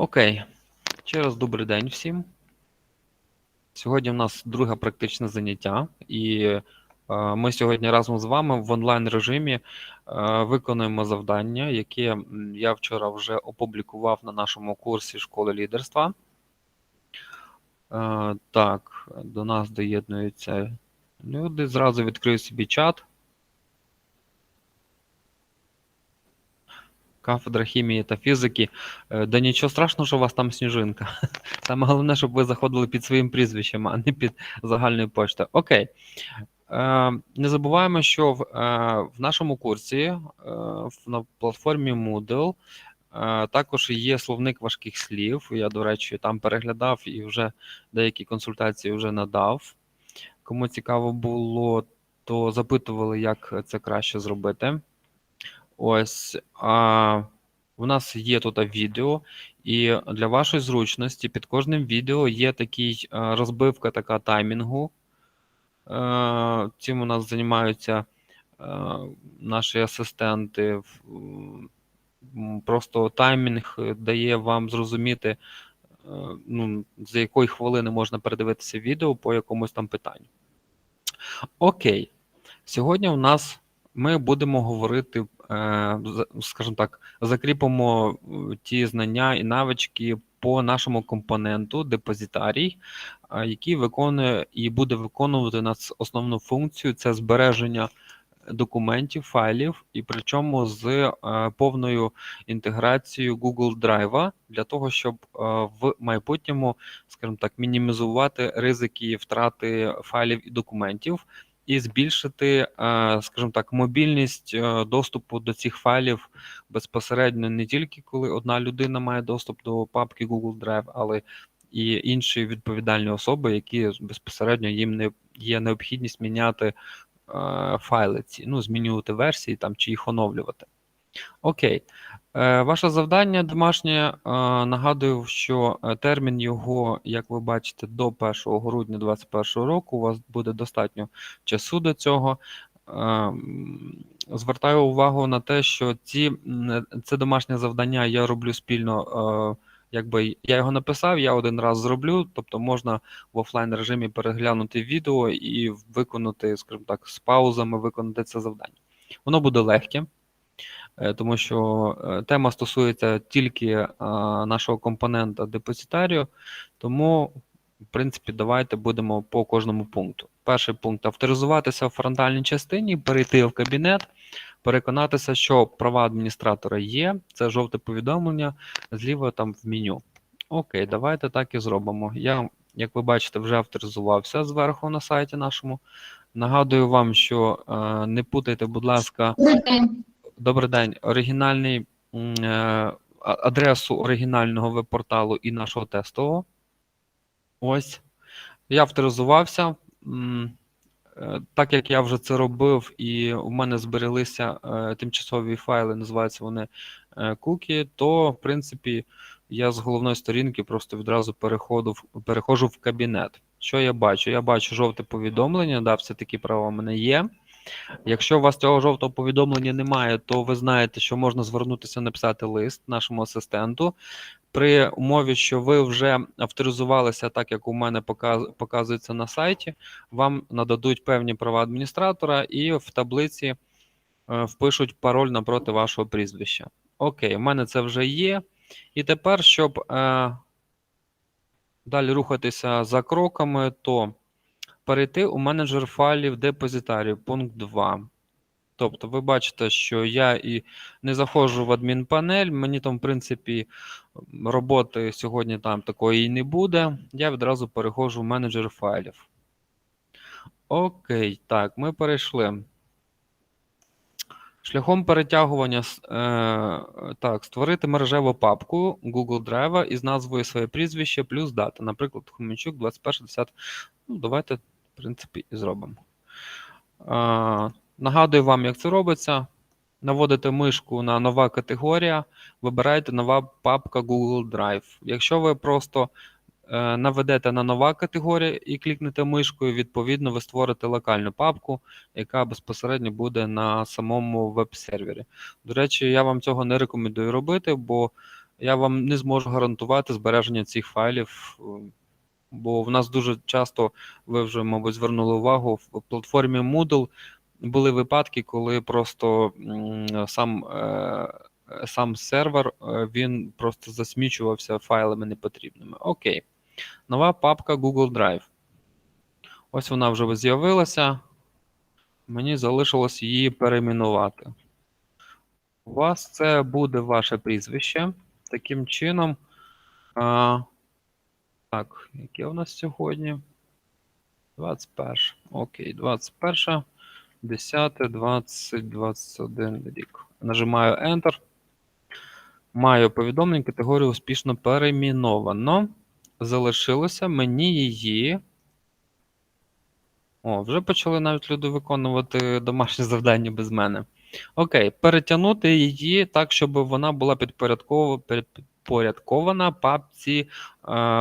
Окей. Ще раз добрий день всім. Сьогодні у нас друге практичне заняття, і е, ми сьогодні разом з вами в онлайн режимі е, виконуємо завдання, яке я вчора вже опублікував на нашому курсі школи лідерства. Е, Так, до нас доєднуються люди. Зразу відкрию собі чат. Кафедра хімії та фізики. Е, Да нічого страшного, що у вас там сніжинка. Саме головне, щоб ви заходили під своїм прізвищем, а не під загальною поштою. Окей. Е, Не забуваємо, що в, е, нашому курсі на платформі Moodle також є словник важких слів. Я, до речі, там переглядав і вже деякі консультації вже надав. Кому цікаво було, то запитували, як це краще зробити. Ось а, у нас є тут відео, і для вашої зручності під кожним відео є такий розбивка така таймінгу. Цим у нас займаються наші асистенти. Просто таймінг дає вам зрозуміти, ну, за якої хвилини можна передивитися відео по якомусь там питанню. Окей. Сьогодні у нас ми будемо говорити, скажімо так, закріпимо е, ті знання і навички по нашому компоненту депозитарій, який виконує і буде виконувати нас основну функцію це збереження документів, файлів, і причому з е, повною інтеграцією Google Drive для того, щоб е, в майбутньому, скажімо так, мінімізувати ризики втрати файлів і документів і збільшити, е, скажімо так, мобільність е, доступу до цих файлів безпосередньо не тільки коли одна людина має доступ до папки Google Drive, але і інші відповідальні особи, які безпосередньо їм не є необхідність міняти е, файли ці, ну, змінювати версії там чи їх оновлювати. Окей. Е, Ваше завдання домашнє. е, Нагадую, що е, термін його, як ви бачите, до 1 грудня 2021 року. У вас буде достатньо часу до цього. Звертаю увагу на те, що ці, це домашнє завдання я роблю спільно. Якби я його написав, я один раз зроблю, тобто можна в офлайн режимі переглянути відео і виконати, скажімо так, з паузами виконати це завдання. Воно буде легке, тому що е, тема стосується тільки е, нашого компонента депозитарію, тому, в принципі, давайте будемо по кожному пункту. Перший пункт авторизуватися в фронтальній частині, перейти в кабінет, переконатися, що права адміністратора є. Це жовте повідомлення зліва там в меню. Окей, давайте так і зробимо. Я, як ви бачите, вже авторизувався зверху на сайті нашому. Нагадую вам, що е, не путайте, будь ласка, Добрий день. оригінальний е, адресу оригінального веб-порталу і нашого тестового. Ось. Я авторизувався. Е, Так як я вже це робив, і у мене збереглися е, тимчасові файли, називаються вони кукі, то в принципі я з головної сторінки просто відразу переходу, в- переходжу в кабінет. Що я бачу? Я бачу жовте повідомлення, да, все таки права в мене є. Якщо у вас цього жовтого повідомлення немає, то ви знаєте, що можна звернутися, написати лист нашому асистенту. При умові, що ви вже авторизувалися так, як у мене показується на сайті, вам нададуть певні права адміністратора і в таблиці е, впишуть пароль напроти вашого прізвища. Окей, у мене це вже є. І тепер, щоб е, далі рухатися за кроками, то перейти у менеджер файлів депозитарію, пункт 2. Тобто, ви бачите, що я і не заходжу в адмінпанель, мені там, в принципі, роботи сьогодні там такої і не буде. Я відразу переходжу в менеджер файлів. Окей, так, ми перейшли. Шляхом перетягування е, так, створити мережеву папку Google Drive із назвою своє прізвище плюс дата. Наприклад, Хоменчук 21.10. Ну, давайте, принципі, і зробимо. Е, нагадую вам, як це робиться. Наводите мишку на нова категорія, вибираєте нова папка Google Drive. Якщо ви просто е, наведете на нова категорія і клікнете мишкою, відповідно, ви створите локальну папку, яка безпосередньо буде на самому веб-сервері. До речі, я вам цього не рекомендую робити, бо я вам не зможу гарантувати збереження цих файлів, бо в нас дуже часто, ви вже, мабуть, звернули увагу, в платформі Moodle були випадки, коли просто сам, е, сам сервер е, він просто засмічувався файлами непотрібними. Окей. Нова папка Google Drive. Ось вона вже з'явилася. Мені залишилось її перейменувати. У вас це буде ваше прізвище. Таким чином. Так, яке у нас сьогодні? 21. Окей, 21, 10, 20, 21 рік. Нажимаю Enter. Маю повідомлення, категорію успішно перейменовано. Залишилося мені її. О, вже почали навіть люди виконувати домашні завдання без мене. Окей, перетягнути її так, щоб вона була підпорядкова- підпорядкована папці е,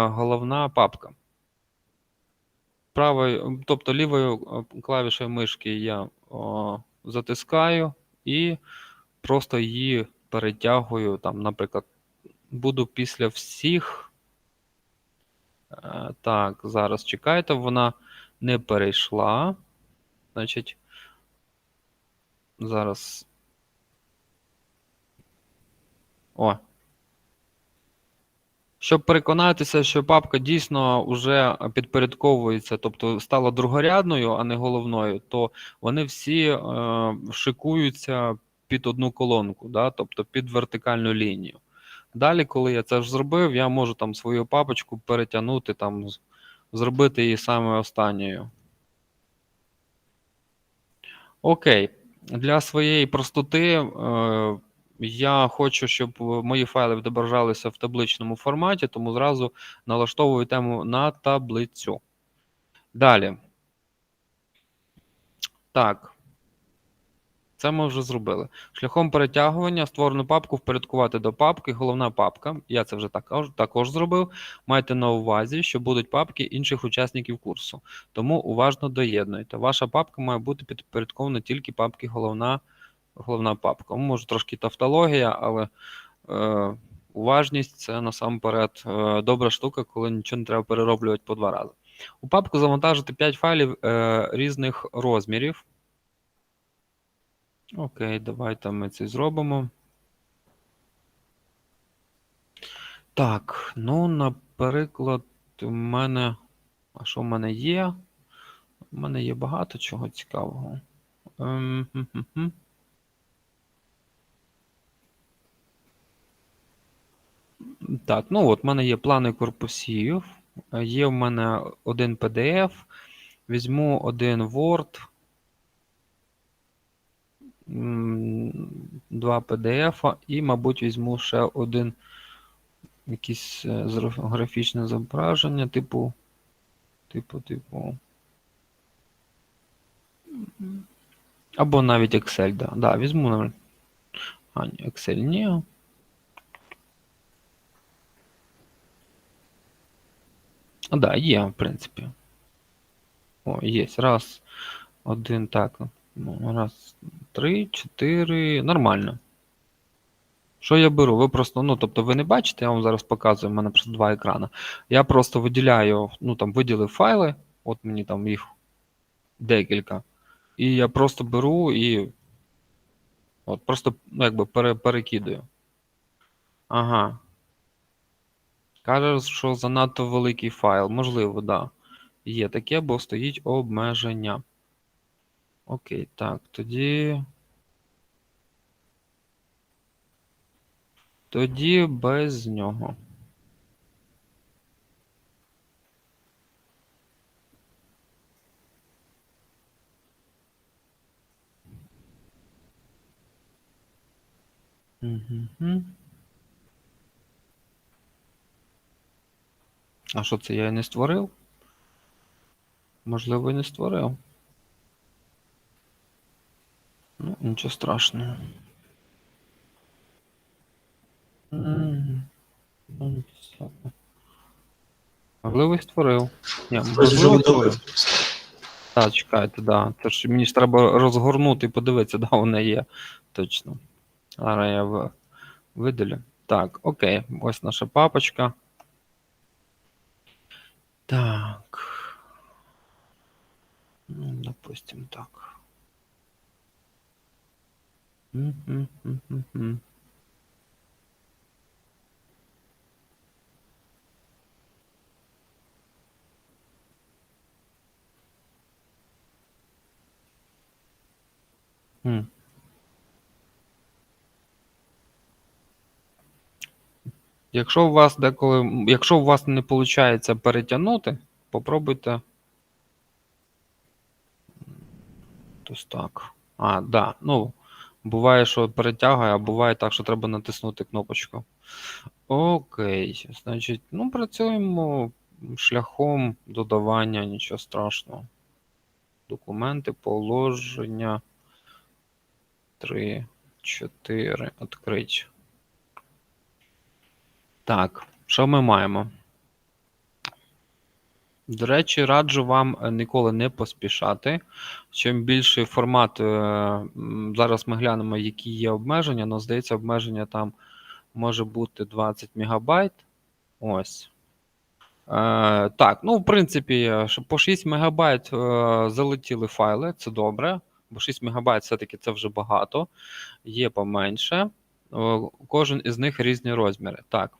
головна папка. Правою, тобто лівою е, клавішою мишки я затискаю і просто її перетягую. Там, наприклад, буду після всіх. Е, так, зараз чекайте, вона не перейшла. Значить, зараз. О. Щоб переконатися, що папка дійсно вже підпорядковується, тобто стала другорядною, а не головною, то вони всі е, шикуються під одну колонку, да? тобто під вертикальну лінію. Далі, коли я це ж зробив, я можу там свою папочку перетягнути, там, зробити її саме останньою. Окей. Для своєї простоти е, я хочу, щоб мої файли відображалися в табличному форматі, тому зразу налаштовую тему на таблицю. Далі. Так. Це ми вже зробили. Шляхом перетягування створену папку впорядкувати до папки. Головна папка. Я це вже також, також зробив. Майте на увазі, що будуть папки інших учасників курсу. Тому уважно доєднуйте. Ваша папка має бути підпорядкована тільки папки головна, головна папка. Ну, Може трошки тавтологія, але е, уважність це насамперед е, добра штука, коли нічого не треба перероблювати по два рази. У папку завантажити 5 файлів е, різних розмірів. Окей, давайте ми це зробимо. Так, ну, наприклад, у мене. А що в мене є? У мене є багато чого цікавого. Ем, хм-хм-хм. Так, ну от, в мене є плани корпусів. Є в мене один PDF. Візьму один Word. Два PDF і, мабуть, візьму ще один якийсь е, графічне зображення, типу. Типу, типу. Або навіть Excel, да. Да, візьму навіть. А, ні, Excel ні. А, да, є, в принципі. О, є. Раз, один, так. Ну, раз, три, чотири. Нормально. Що я беру? Ви просто, ну, тобто ви не бачите, я вам зараз показую, в мене просто два екрани. Я просто виділяю, ну там виділив файли, от мені там їх декілька. І я просто беру і от просто ну, якби пере, перекидаю. Ага. Каже, що занадто великий файл. Можливо, да. Є таке, бо стоїть обмеження. Окей, так, тоді. Тоді без нього. Угу. А що це я і не створив? Можливо, і не створив. Ну, нічого страшного. Можливо, і створив. Ні, можливо, створив. Так, чекайте, да. Це ж мені ж треба розгорнути і подивитися, да, вона є. Точно. Зараз я в- видалю. Так, окей, ось наша папочка. Так. Ну, допустим, так. М-м-м-м-м. М. Якщо у вас деколи, якщо у вас не виходить перетягнути, попробуйте. Ось так. А, да. Ну, буває, що перетягує, а буває так, що треба натиснути кнопочку. Окей. Значить, ну, працюємо шляхом додавання, нічого страшного. Документи, положення. 3, 4, відкрить. Так, що ми маємо? До речі, раджу вам е, ніколи не поспішати. Чим більший формат, е, зараз ми глянемо, які є обмеження, але здається, обмеження там може бути 20 МБ. Ось. Е, так, ну, в принципі, е, по 6 МБ залетіли файли, це добре, бо 6 МБ все-таки це вже багато, є поменше. Кожен із них різні розміри. Так.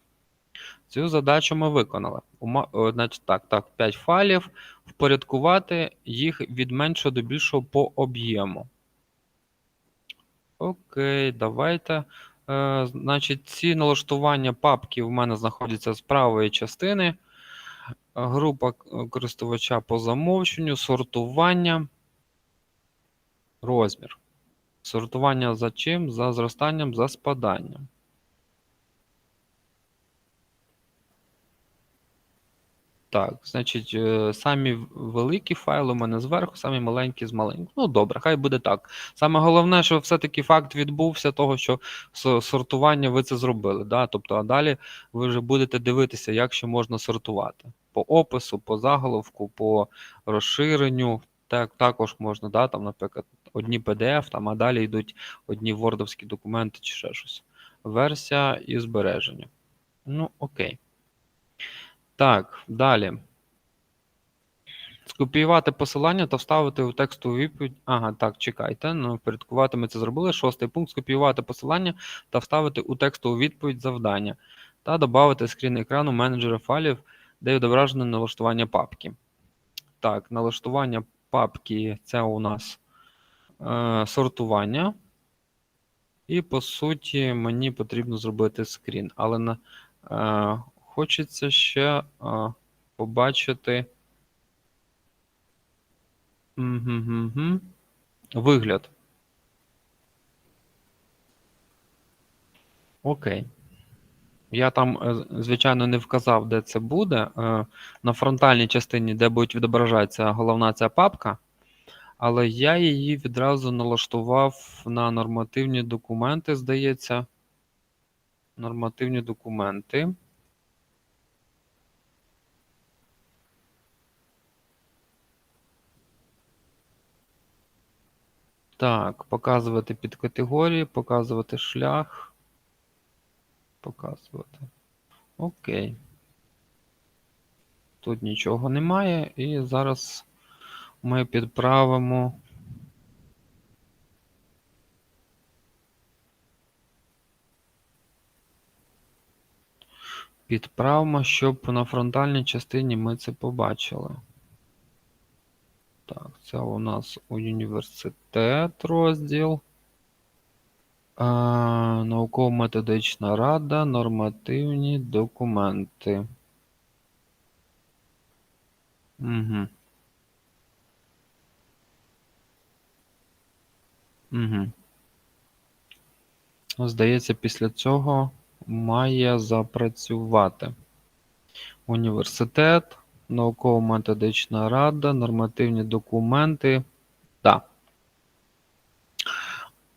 Цю задачу ми виконали. Ума... Значить, так, так, 5 файлів. Впорядкувати їх від меншого до більшого по об'єму. Окей, давайте. Е, значить, ці налаштування папки в мене знаходяться з правої частини. Е, Група користувача по замовченню, сортування, розмір. Сортування за чим? За зростанням, за спаданням. Так, значить, е, самі великі файли у мене зверху, самі маленькі з маленьким. Ну, добре, хай буде так. Саме головне, що все-таки факт відбувся того, що сортування ви це зробили. Да? Тобто, а далі ви вже будете дивитися, як ще можна сортувати. По опису, по заголовку, по розширенню. Так, також можна, да, там, наприклад, одні PDF, там, а далі йдуть одні вордовські документи чи ще щось. Версія і збереження. Ну, окей. Так, далі. Скопіювати посилання та вставити у текстову відповідь. Ага, так, чекайте. Ну, впорядкувати ми це зробили. Шостий пункт. Скопіювати посилання та вставити у текстову відповідь завдання. Та додати скрін екрану менеджера файлів, де відображено налаштування папки. Так, налаштування папки це у нас е, сортування. І по суті, мені потрібно зробити скрін. Але на, е, хочеться ще е, побачити. Угу. Вигляд. Окей. Я там, е, звичайно, не вказав, де це буде. Е, На фронтальній частині, де буде відображатися головна ця папка, але я її відразу налаштував на нормативні документи, здається. Нормативні документи. Так, показувати підкатегорії, показувати шлях. Показувати. Окей. Тут нічого немає. І зараз ми підправимо. Підправимо, щоб на фронтальній частині ми це побачили. Так, це у нас університет розділ. Науково-методична рада, нормативні документи. Угу. Угу. Здається, після цього має запрацювати. Університет, науково-методична рада, нормативні документи. Так.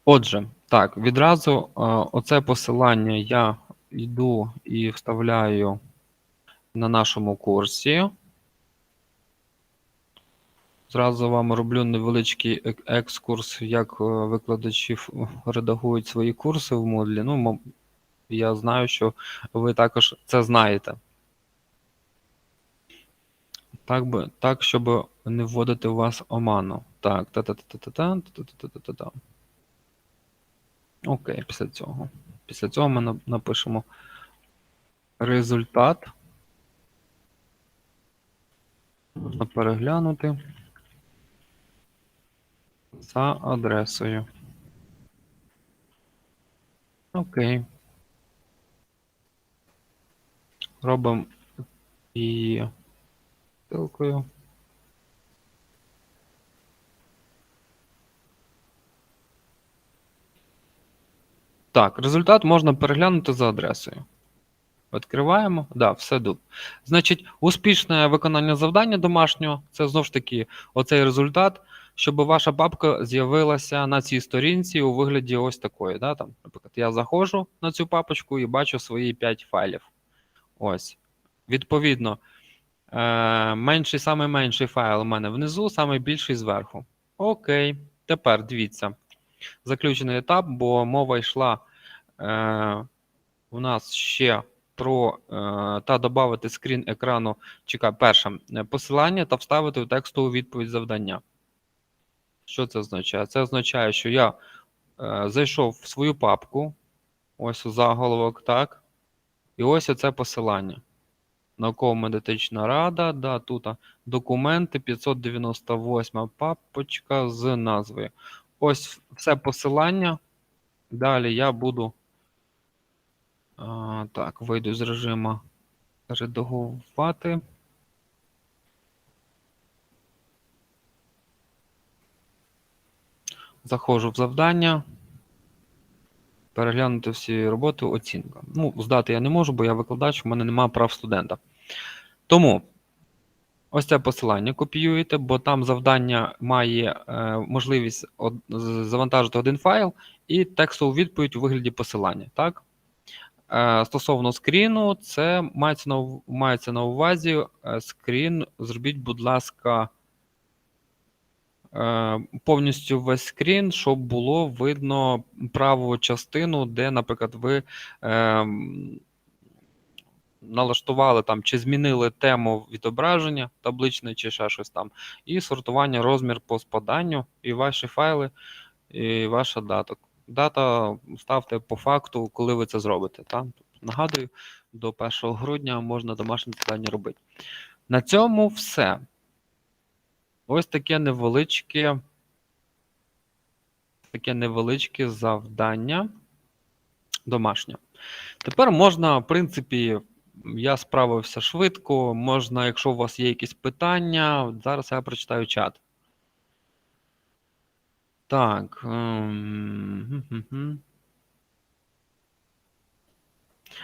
Отже, так, відразу е, оце посилання я йду і вставляю на нашому курсі. Зразу вам роблю невеличкий екскурс, як е, викладачі редагують свої курси в Moodle. Ну, я знаю, що ви також це знаєте. Так, би, так щоб не вводити у вас оману. Так, та-та-та-та-та, та-та-та-та-та. Окей, після цього. Після цього ми напишемо результат. Можна переглянути за адресою. Окей. Робимо її ссылкою. Так, результат можна переглянути за адресою. Відкриваємо. Да, все дуб. Значить, успішне виконання завдання домашнього це знову ж таки оцей результат, щоб ваша папка з'явилася на цій сторінці у вигляді ось такої. Да? Там, наприклад, я заходжу на цю папочку і бачу свої 5 файлів. Ось. Відповідно, е, менший, самий менший файл у мене внизу, самий більший зверху. Окей. Тепер дивіться. Заключений етап, бо мова йшла е, у нас ще про е, та додати скрін екрану. Чекай, перше посилання та вставити в текстову відповідь завдання. Що це означає? Це означає, що я е, зайшов в свою папку, ось у заголовок, так. І ось оце посилання. Науково-медична рада, да, тут документи, 598 папочка з назвою. Ось все посилання. Далі я буду. А, так, вийду з режиму редагувати. Заходжу в завдання. Переглянути всі роботи, оцінка. Ну, здати я не можу, бо я викладач, у мене немає прав студента. Тому ось це посилання копіюєте, бо там завдання має е, можливість од, завантажити один файл і текстову відповідь у вигляді посилання. Так? Е, стосовно скріну, це мається на, мається на увазі е, скрін. Зробіть, будь ласка, е, повністю весь скрін, щоб було видно праву частину, де, наприклад, ви ем, налаштували там чи змінили тему відображення табличне, чи ще щось там, і сортування розмір по спаданню, і ваші файли, і ваша дата. Дата ставте по факту, коли ви це зробите. Та? Нагадую, до 1 грудня можна домашнє завдання робити. На цьому все. Ось таке невеличке, таке невеличке завдання домашнє. Тепер можна, в принципі, я справився швидко. Можна, якщо у вас є якісь питання, зараз я прочитаю чат. Так. ем.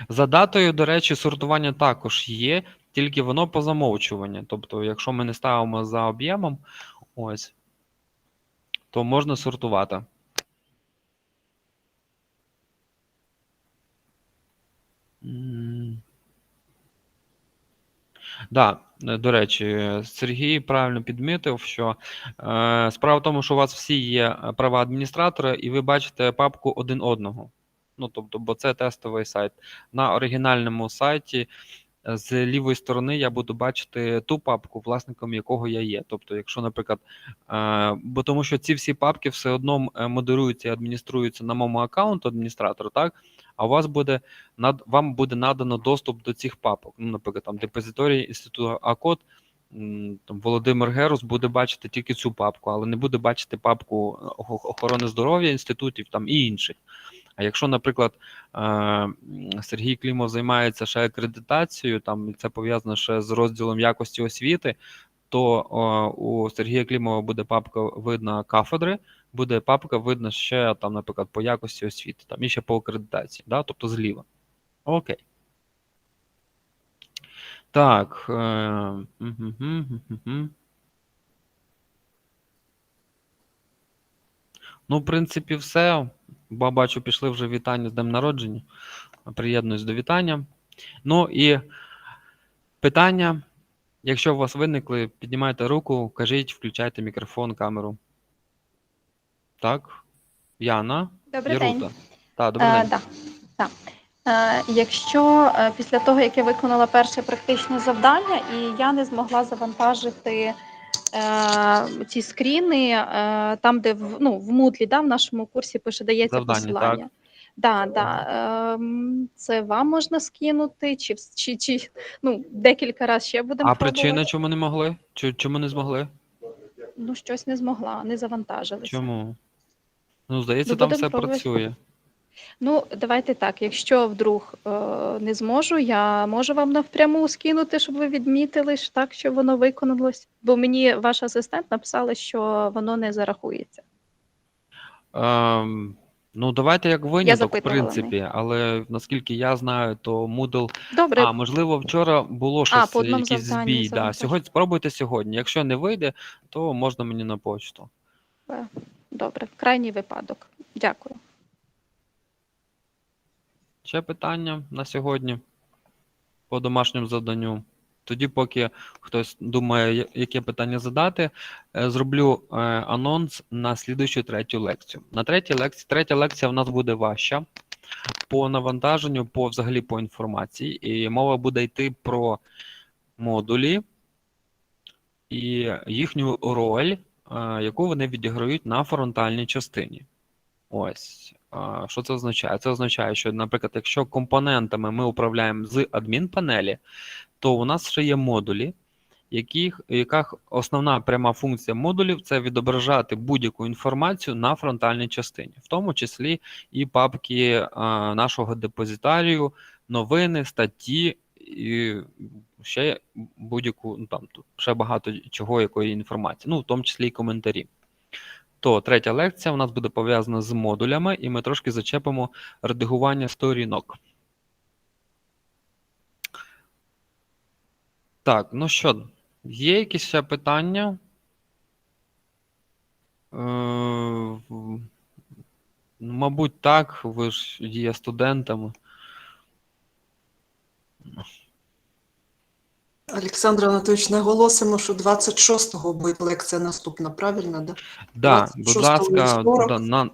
За датою, до речі, сортування також є, тільки воно по замовчуванню. Тобто, якщо ми не ставимо за об'ємом, ось, то можна сортувати. Да, е, до речі, Сергій правильно підмітив, що е, справа в тому, що у вас всі є е, права адміністратора, і ви бачите папку один одного. Ну, тобто, бо це тестовий сайт. На оригінальному сайті е, з лівої сторони я буду бачити ту папку, власником якого я є. Тобто, якщо, наприклад, е, бо тому що ці всі папки все одно модеруються і адмініструються на моєму аккаунту адміністратора, так? А у вас буде над вам буде надано доступ до цих папок. Ну, наприклад, там депозиторій інституту АКОД, там Володимир Герус буде бачити тільки цю папку, але не буде бачити папку охорони здоров'я інститутів там і інших. А якщо, наприклад, е, Сергій Клімов займається ще акредитацією, там це пов'язано ще з розділом якості освіти, то у Сергія Клімова буде папка видна кафедри, буде папка видна ще там, наприклад, по якості освіти, там і ще по акредитації, да? тобто зліва. Окей. Так. Е. Ну, в принципі, все. Ба- Бачу, пішли вже вітання з днем народження. Приєднуюсь до вітання. Ну і питання. Якщо у вас виникли, піднімайте руку, кажіть, включайте мікрофон, камеру. Так. Яна. Добрий Ярута. день. Так, добрий Е, день. да, да. Е, Якщо е, після того, як я виконала перше практичне завдання, і я не змогла завантажити ці скріни, там, де в, ну, в Moodle, да, в нашому курсі пише, дається Завдання, посилання. Да, да. Ем, це вам можна скинути, чи, чи, чи ну, декілька разів ще будемо А пробувати. причина, чому не могли? Чому не змогли? Ну, щось не змогла, не завантажилися. Чому? Ну, здається, Ну, там все пробувати. працює. Ну, давайте так. Якщо вдруг е, не зможу, я можу вам напряму скинути, щоб ви відмітили ж так, що воно виконалось. Бо мені ваш асистент написала, що воно не зарахується. Ем, ну, давайте як виняток, в принципі, але наскільки я знаю, то Moodle. Добре, А, можливо, вчора було щось, одному якийсь збій. Да. Сьогодні спробуйте сьогодні. Якщо не вийде, то можна мені на почту. Добре, крайній випадок. Дякую. Ще питання на сьогодні по домашньому завданню. Тоді, поки хтось думає, яке питання задати, е, зроблю е, анонс на слідуючу третю лекцію. На третій лекції, третя лекція в нас буде важча по навантаженню, по взагалі по інформації. І мова буде йти про модулі і їхню роль, яку вони відіграють на фронтальній частині. Ось. Що це означає? Це означає, що, наприклад, якщо компонентами ми управляємо з адмінпанелі, то у нас ще є модулі, яких, яких основна пряма функція модулів це відображати будь-яку інформацію на фронтальній частині, в тому числі і папки нашого депозитарію, новини, статті і ще будь-яку, ну там ще багато чого, якої інформації, ну в тому числі і коментарі. То третя лекція у нас буде пов'язана з модулями, і ми трошки зачепимо редагування сторінок. Так, ну що, є якісь ще питання? Е, мабуть, так, ви ж є студентами. Олександр Анатолійович, наголосимо, що 26-го буде лекція наступна, правильно? Да? Да, будь ласка, да, на,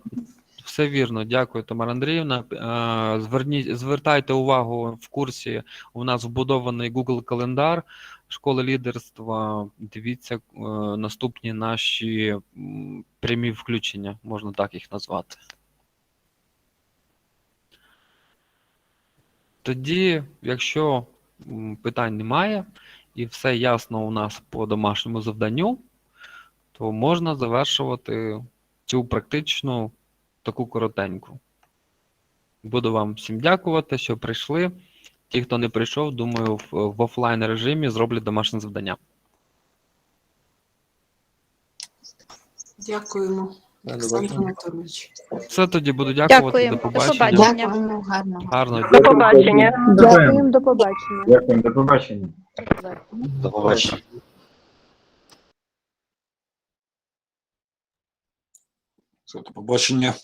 все вірно, дякую, Тамара Андріївна. Е, Зверніть, звертайте увагу в курсі. У нас вбудований Google календар школи лідерства. Дивіться е, наступні наші прямі включення, можна так їх назвати. Тоді, якщо питань немає і все ясно у нас по домашньому завданню, то можна завершувати цю практичну таку коротеньку. Буду вам всім дякувати, що прийшли. Ті, хто не прийшов, думаю, в, офлайн режимі зроблять домашнє завдання. Дякуємо, Олександр Анатолійович. Все тоді буду дякувати. Дякуємо. До До побачення. побачення. Дякуємо, гарного. Гарного До побачення. Дякуємо, до побачення. Дякуємо, до побачення. До побачення. Все, до побачення.